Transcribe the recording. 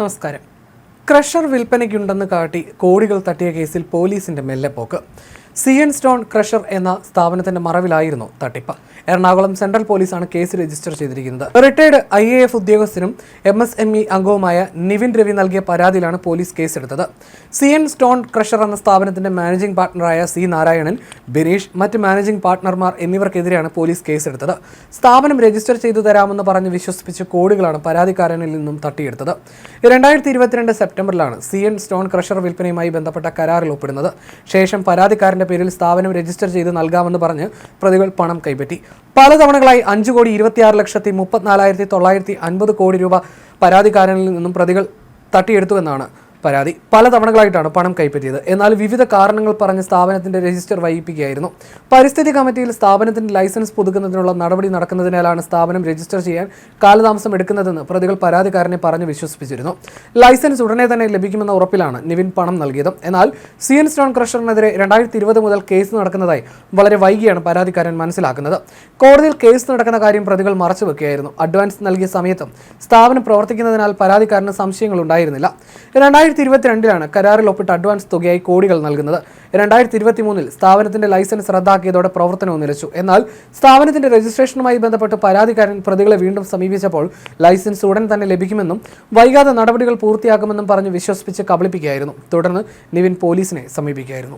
നമസ്കാരം. ക്രഷർ വിൽപ്പനയ്ക്കുണ്ടെന്ന് കാട്ടി കോടികൾ തട്ടിയ കേസിൽ പോലീസിന്റെ മെല്ലെപ്പോക്ക്. സി എൻ സ്റ്റോൺ ക്രഷർ എന്ന സ്ഥാപനത്തിന്റെ മറവിലായിരുന്നു തട്ടിപ്പ്. എറണാകുളം സെൻട്രൽ പോലീസാണ് കേസ് രജിസ്റ്റർ ചെയ്തിരിക്കുന്നത്. റിട്ടയർഡ് ഐ എ എഫ് ഉദ്യോഗസ്ഥനും എം എസ് എം ഇ അംഗവുമായ നിവിൻ രവി നൽകിയ പരാതിയിലാണ് പോലീസ് കേസെടുത്തത്. സി എൻ സ്റ്റോൺ ക്രഷർ എന്ന സ്ഥാപനത്തിന്റെ മാനേജിംഗ് പാർട്ണറായ സി നാരായണൻ ബിനീഷ് മറ്റ് മാനേജിംഗ് പാർട്ണർമാർ എന്നിവർക്കെതിരെയാണ് പോലീസ് കേസെടുത്തത്. സ്ഥാപനം രജിസ്റ്റർ ചെയ്തു തരാമെന്ന് പറഞ്ഞ് വിശ്വസിപ്പിച്ച് കോടികളാണ് പരാതിക്കാരനിൽ നിന്നും തട്ടിയെടുത്തത്. രണ്ടായിരത്തി ഇരുപത്തിരണ്ട് സെപ്റ്റംബറിലാണ് സി എൻ സ്റ്റോൺ ക്രഷർ വിൽപ്പനയുമായി ബന്ധപ്പെട്ട കരാറിൽ ഒപ്പിടുന്നത്. ശേഷം പരാതിക്കാരന്റെ പേരിൽ സ്ഥാപനം രജിസ്റ്റർ ചെയ്ത് നൽകാമെന്ന് പറഞ്ഞ് പ്രതികൾ പണം കൈപ്പറ്റി. പലതവണകളായി അഞ്ച് കോടി ഇരുപത്തിയാറ് ലക്ഷത്തി മുപ്പത്തിനാലായിരത്തി തൊള്ളായിരത്തി അൻപത് കോടി രൂപ പരാതിക്കാരനിൽ നിന്നും പ്രതികൾ തട്ടിയെടുത്തുവെന്നാണ് പരാതി പല തവണകളായിട്ടാണ് പണം കൈപ്പറ്റിയത്. എന്നാൽ വിവിധ കാരണങ്ങൾ പറഞ്ഞ് സ്ഥാപനത്തിന്റെ രജിസ്റ്റർ വൈകിപ്പിക്കുകയായിരുന്നു. പരിസ്ഥിതി കമ്മിറ്റിയിൽ സ്ഥാപനത്തിന്റെ ലൈസൻസ് പുതുക്കുന്നതിനുള്ള നടപടി നടക്കുന്നതിനാലാണ് സ്ഥാപനം രജിസ്റ്റർ ചെയ്യാൻ കാലതാമസം എടുക്കുന്നതെന്ന് പ്രതികൾ പരാതിക്കാരനെ പറഞ്ഞ് വിശ്വസിപ്പിച്ചിരുന്നു. ലൈസൻസ് ഉടനെ തന്നെ ലഭിക്കുമെന്ന ഉറപ്പിലാണ് നിവിൻ പണം നൽകിയത്. എന്നാൽ സി എൻ സ്റ്റോൺ ക്രഷറിനെതിരെ രണ്ടായിരത്തി ഇരുപത് മുതൽ കേസ് നടക്കുന്നതായി വളരെ വൈകിയാണ് പരാതിക്കാരൻ മനസ്സിലാക്കുന്നത്. കോടതിയിൽ കേസ് നടക്കുന്ന കാര്യം പ്രതികൾ മറച്ചുവെക്കുകയായിരുന്നു അഡ്വാൻസ് നൽകിയ സമയത്തും സ്ഥാപനം പ്രവർത്തിക്കുന്നതിനാൽ പരാതിക്കാരന് സംശയങ്ങൾ ഉണ്ടായിരുന്നില്ല രണ്ടായിരത്തി ഇരുപത്തിരണ്ടിലാണ് കരാറിൽ ഒപ്പിട്ട് അഡ്വാൻസ് തുകയായി കോടികൾ നൽകുന്നത്. രണ്ടായിരത്തി ഇരുപത്തി മൂന്നിൽ സ്ഥാപനത്തിന്റെ ലൈസൻസ് റദ്ദാക്കിയതോടെ പ്രവർത്തനവും നിലച്ചു. എന്നാൽ സ്ഥാപനത്തിന്റെ രജിസ്ട്രേഷനുമായി ബന്ധപ്പെട്ട് പരാതിക്കാരൻ പ്രതികളെ വീണ്ടും സമീപിച്ചപ്പോൾ ലൈസൻസ് ഉടൻ തന്നെ ലഭിക്കുമെന്നും വൈകാതെ നടപടികൾ പൂർത്തിയാക്കുമെന്നും പറഞ്ഞ് വിശ്വസിപ്പിച്ച് കബളിപ്പിക്കുകയായിരുന്നു. തുടർന്ന് നിവിൻ പോലീസിനെ സമീപിക്കുകയായിരുന്നു.